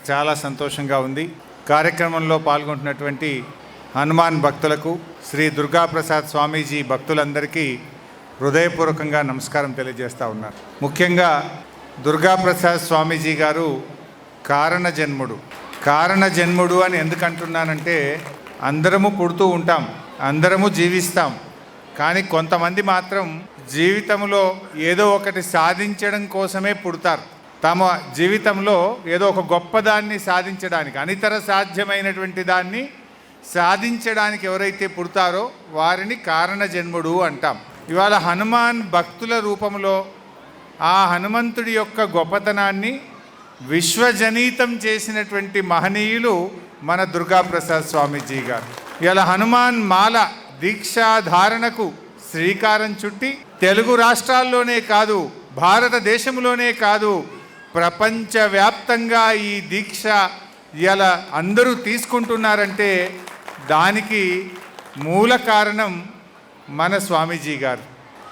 నాకు చాలా సంతోషంగా ఉంది. కార్యక్రమంలో పాల్గొంటున్నటువంటి హనుమాన్ భక్తులకు శ్రీ దుర్గాప్రసాద్ స్వామీజీ భక్తులందరికీ హృదయపూర్వకంగా నమస్కారం తెలియజేస్తూ ఉన్నారు. ముఖ్యంగా దుర్గాప్రసాద్ స్వామీజీ గారు కారణ జన్ముడు. కారణ జన్ముడు అని ఎందుకు అంటున్నానంటే అందరము పుడుతూ ఉంటాం అందరము జీవిస్తాం. కానీ కొంతమంది మాత్రం జీవితంలో ఏదో ఒకటి సాధించడం కోసమే పుడతారు. తమ జీవితంలో ఏదో ఒక గొప్పదాన్ని సాధించడానికి అనితర సాధ్యమైనటువంటి దాన్ని సాధించడానికి ఎవరైతే పుడతారో వారిని కారణ జన్ముడు అంటాం. ఇవాళ హనుమాన్ భక్తుల రూపంలో ఆ హనుమంతుడి యొక్క గొప్పతనాన్ని విశ్వజనీతం చేసినటువంటి మహనీయులు మన దుర్గాప్రసాద్ స్వామీజీ గారు. ఇలా హనుమాన్ మాల దీక్షాధారణకు శ్రీకారం చుట్టి తెలుగు రాష్ట్రాల్లోనే కాదు భారతదేశంలోనే కాదు ప్రపంచవ్యాప్తంగా ఈ దీక్ష ఇలా అందరూ తీసుకుంటున్నారంటే దానికి మూల కారణం మన స్వామీజీ గారు.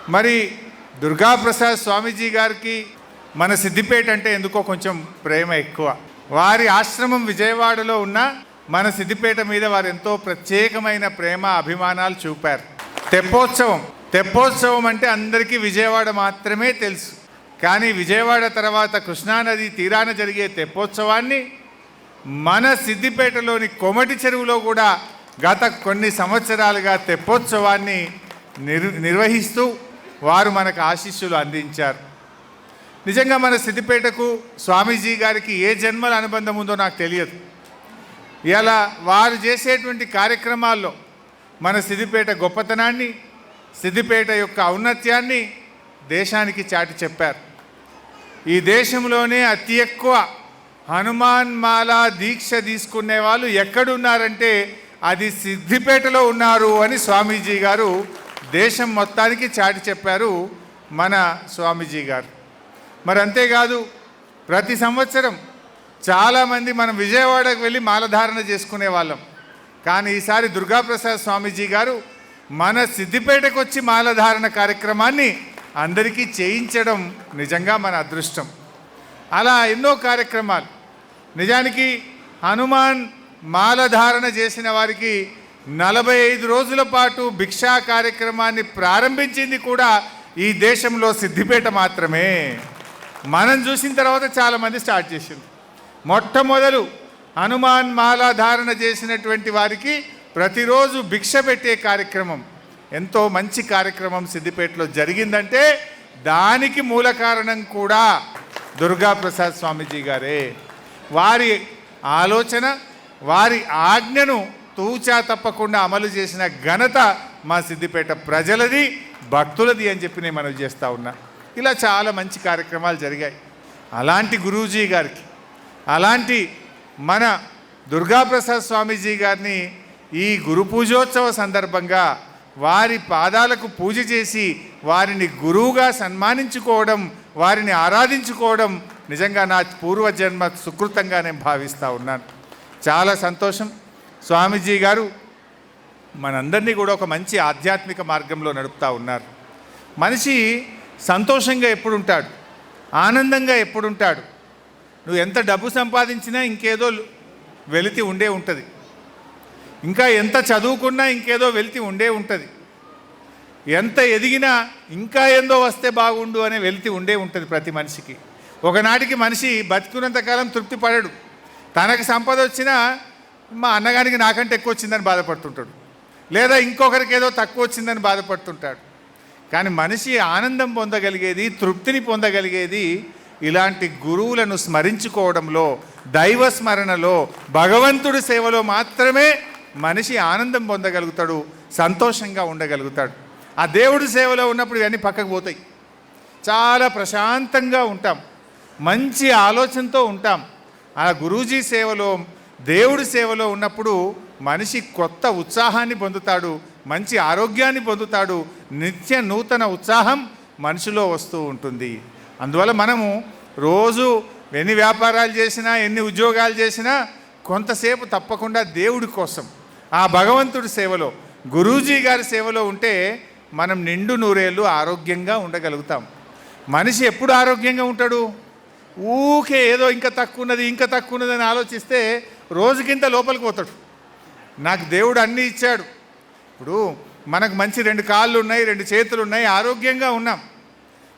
మరి దుర్గాప్రసాద్ స్వామీజీ గారికి మన సిద్దిపేట అంటే ఎందుకో కొంచెం ప్రేమ ఎక్కువ. వారి ఆశ్రమం విజయవాడలో ఉన్న మన సిద్దిపేట మీద వారు ఎంతో ప్రత్యేకమైన ప్రేమ అభిమానాలు చూపారు. తెప్పోత్సవం. తెప్పోత్సవం అంటే అందరికీ విజయవాడ మాత్రమే తెలుసు. కానీ విజయవాడ తర్వాత కృష్ణానది తీరాన జరిగే తెప్పోత్సవాన్ని మన సిద్దిపేటలోని కొమటి చెరువులో కూడా గత కొన్ని సంవత్సరాలుగా తెప్పోత్సవాన్ని నిర్ నిర్వహిస్తూ వారు మనకు ఆశీస్సులు అందించారు. నిజంగా మన సిద్దిపేటకు స్వామీజీ గారికి ఏ జన్మల అనుబంధం ఉందో నాకు తెలియదు. ఇలా వారు చేసేటువంటి కార్యక్రమాల్లో మన సిద్దిపేట గొప్పతనాన్ని సిద్దిపేట యొక్క ఔన్నత్యాన్ని దేశానికి చాటి చెప్పారు. ఈ దేశంలోనే అతి ఎక్కువ హనుమాన్ మాల దీక్ష తీసుకునే వాళ్ళు ఎక్కడున్నారంటే అది సిద్దిపేటలో ఉన్నారు అని స్వామీజీ గారు దేశం మొత్తానికి చాటి చెప్పారు మన స్వామీజీ గారు. మరి అంతేకాదు ప్రతి సంవత్సరం చాలామంది మనం విజయవాడకు వెళ్ళి మాలధారణ చేసుకునే వాళ్ళం. కానీ ఈసారి దుర్గాప్రసాద్ స్వామీజీ గారు మన సిద్దిపేటకు వచ్చి మాలధారణ కార్యక్రమాన్ని అందరికీ చేయించడం నిజంగా మన అదృష్టం. అలా ఎన్నో కార్యక్రమాలు. నిజానికి హనుమాన్ మాలధారణ చేసిన వారికి నలభై ఐదు రోజుల పాటు భిక్షా కార్యక్రమాన్ని ప్రారంభించింది కూడా ఈ దేశంలో సిద్ధిపేట మాత్రమే. మనం చూసిన తర్వాత చాలామంది స్టార్ట్ చేసింది మొట్టమొదలు హనుమాన్ మాలాధారణ చేసినటువంటి వారికి ప్రతిరోజు భిక్ష పెట్టే కార్యక్రమం. ఎంతో మంచి కార్యక్రమం సిద్దిపేటలో జరిగిందంటే దానికి మూల కారణం కూడా దుర్గాప్రసాద్ స్వామీజీ గారే. వారి ఆలోచన వారి ఆజ్ఞను తూచా తప్పకుండా అమలు చేసిన ఘనత మా సిద్దిపేట ప్రజలది భక్తులది అని చెప్పి నేను మనవి చేస్తూ ఉన్నా. ఇలా చాలా మంచి కార్యక్రమాలు జరిగాయి. అలాంటి గురూజీ గారికి అలాంటి మన దుర్గాప్రసాద్ స్వామీజీ గారిని ఈ గురు పూజోత్సవ సందర్భంగా వారి పాదాలకు పూజ చేసి వారిని గురువుగా సన్మానించుకోవడం వారిని ఆరాధించుకోవడం నిజంగా నా పూర్వజన్మ సుకృతంగా నేను భావిస్తూ ఉన్నాను. చాలా సంతోషం. స్వామీజీ గారు మనందరినీ కూడా ఒక మంచి ఆధ్యాత్మిక మార్గంలో నడుపుతూ ఉన్నారు. మనిషి సంతోషంగా ఎప్పుడుంటాడు? ఆనందంగా ఎప్పుడుంటాడు? నువ్వు ఎంత డబ్బు సంపాదించినా ఇంకేదో వెలితి ఉండే ఉంటుంది. ఇంకా ఎంత చదువుకున్నా ఇంకేదో వెలితి ఉండే ఉంటుంది. ఎంత ఎదిగినా ఇంకా ఏందో వస్తే బాగుండు అనే వెలితి ఉండే ఉంటుంది ప్రతి మనిషికి. ఒకనాటికి మనిషి బతికున్నంతకాలం తృప్తి పడడు. తనకు సంపద వచ్చినా మా అన్నగానికి నాకంటే ఎక్కువ వచ్చిందని బాధపడుతుంటాడు. లేదా ఇంకొకరికి ఏదో తక్కువ వచ్చిందని బాధపడుతుంటాడు. కానీ మనిషి ఆనందం పొందగలిగేది తృప్తిని పొందగలిగేది ఇలాంటి గురువులను స్మరించుకోవడంలో దైవ స్మరణలో భగవంతుడి సేవలో మాత్రమే మనిషి ఆనందం పొందగలుగుతాడు సంతోషంగా ఉండగలుగుతాడు. ఆ దేవుడి సేవలో ఉన్నప్పుడు ఇవన్నీ పక్కకు పోతాయి. చాలా ప్రశాంతంగా ఉంటాం. మంచి ఆలోచనతో ఉంటాం. ఆ గురూజీ సేవలో దేవుడి సేవలో ఉన్నప్పుడు మనిషి కొత్త ఉత్సాహాన్ని పొందుతాడు మంచి ఆరోగ్యాన్ని పొందుతాడు నిత్య నూతన ఉత్సాహం మనిషిలో వస్తూ ఉంటుంది. అందువల్ల మనము రోజు ఎన్ని వ్యాపారాలు చేసినా ఎన్ని ఉద్యోగాలు చేసినా కొంతసేపు తప్పకుండా దేవుడి కోసం ఆ భగవంతుడి సేవలో గురూజీ గారి సేవలో ఉంటే మనం నిండు నూరేళ్ళు ఆరోగ్యంగా ఉండగలుగుతాం. మనిషి ఎప్పుడు ఆరోగ్యంగా ఉంటాడు? ఊకే ఏదో ఇంకా తక్కువ ఉన్నది ఇంకా తక్కువ ఉన్నది అని ఆలోచిస్తే రోజుకింత లోపలికి పోతాడు. నాకు దేవుడు అన్నీ ఇచ్చాడు. ఇప్పుడు మనకు మంచి రెండు కాళ్ళు ఉన్నాయి రెండు చేతులు ఉన్నాయి ఆరోగ్యంగా ఉన్నాం.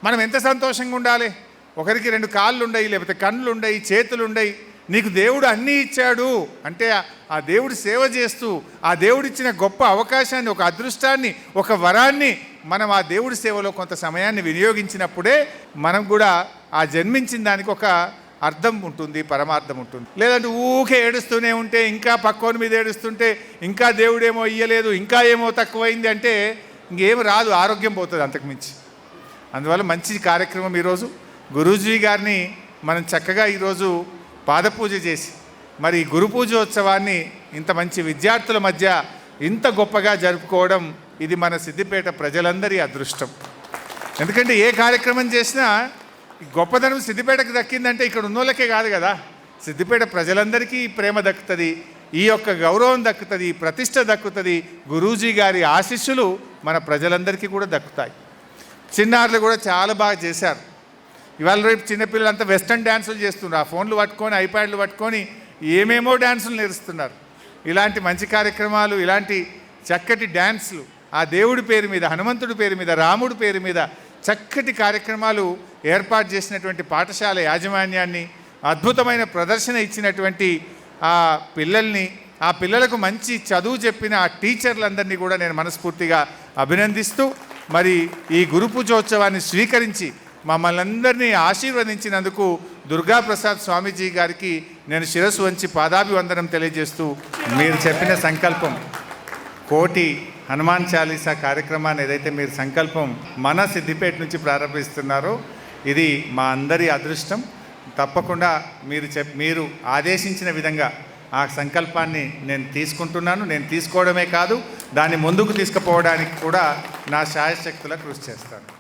మనం ఎంత సంతోషంగా ఉండాలి? ఒకరికి రెండు కాళ్ళు ఉన్నాయి లేకపోతే కళ్ళు ఉన్నాయి చేతులు ఉన్నాయి నీకు దేవుడు అన్నీ ఇచ్చాడు. అంటే ఆ- దేవుడు సేవ చేస్తూ ఆ దేవుడిచ్చిన గొప్ప అవకాశాన్ని ఒక అదృష్టాన్ని ఒక వరాన్ని మనం ఆ దేవుడి సేవలో కొంత సమయాన్ని వినియోగించినప్పుడే మనం కూడా ఆ జన్మించిన దానికి ఒక అర్థం ఉంటుంది పరమార్థం ఉంటుంది. లేదంటే ఊకే ఏడుస్తూనే ఉంటే ఇంకా పక్కోని మీద ఏడుస్తుంటే ఇంకా దేవుడేమో ఇయ్యలేదు ఇంకా ఏమో తక్కువైంది అంటే ఇంకేం రాదు ఆరోగ్యం పోతుంది అంతకుమించి అందువల్ల మంచి కార్యక్రమం ఈరోజు. గురూజీ గారిని మనం చక్కగా ఈరోజు పాదపూజ చేసి మరి గురు పూజోత్సవాన్ని ఇంత మంచి విద్యార్థుల మధ్య ఇంత గొప్పగా జరుపుకోవడం ఇది మన సిద్దిపేట ప్రజలందరి అదృష్టం. ఎందుకంటే ఏ కార్యక్రమం చేసినా ఈ గొప్పదనం సిద్దిపేటకు దక్కిందంటే ఇక్కడ ఉన్నోళ్ళకే కాదు కదా. సిద్దిపేట ప్రజలందరికీ ఈ ప్రేమ దక్కుతుంది ఈ యొక్క గౌరవం దక్కుతుంది ఈ ప్రతిష్ట దక్కుతుంది గురూజీ గారి ఆశీస్సులు మన ప్రజలందరికీ కూడా దక్కుతాయి. చిన్నారులు కూడా చాలా బాగా చేశారు. ఇవాళ రేపు చిన్నపిల్లలంతా వెస్టర్న్ డ్యాన్సులు చేస్తున్నారు. ఆ ఫోన్లు పట్టుకొని ఐప్యాడ్లు పట్టుకొని ఏమేమో డ్యాన్సులు నేర్స్తున్నారు. ఇలాంటి మంచి కార్యక్రమాలు ఇలాంటి చక్కటి డ్యాన్సులు ఆ దేవుడి పేరు మీద హనుమంతుడి పేరు మీద రాముడి పేరు మీద చక్కటి కార్యక్రమాలు ఏర్పాటు చేసినటువంటి పాఠశాల యాజమాన్యాన్ని అద్భుతమైన ప్రదర్శన ఇచ్చినటువంటి ఆ పిల్లల్ని ఆ పిల్లలకు మంచి చదువు చెప్పిన ఆ టీచర్లందరినీ కూడా నేను మనస్ఫూర్తిగా అభినందిస్తూ మరి ఈ గురు పూజోత్సవాన్ని స్వీకరించి మమ్మల్ని అందరినీ ఆశీర్వదించినందుకు దుర్గాప్రసాద్ స్వామీజీ గారికి నేను శిరస్సు వంచి పాదాభివందనం తెలియజేస్తూ మీరు చెప్పిన సంకల్పం. కోటి హనుమాన్ చాలీసా కార్యక్రమాన్ని ఏదైతే మీరు సంకల్పం మన సిద్దిపేట నుంచి ప్రారంభిస్తున్నారో ఇది మా అందరి అదృష్టం. తప్పకుండా మీరు చెప్ మీరు ఆదేశించిన విధంగా ఆ సంకల్పాన్ని నేను తీసుకుంటున్నాను. నేను తీసుకోవడమే కాదు దాన్ని ముందుకు తీసుకుపోవడానికి కూడా నా శాయశక్తుల కృషి చేస్తాను.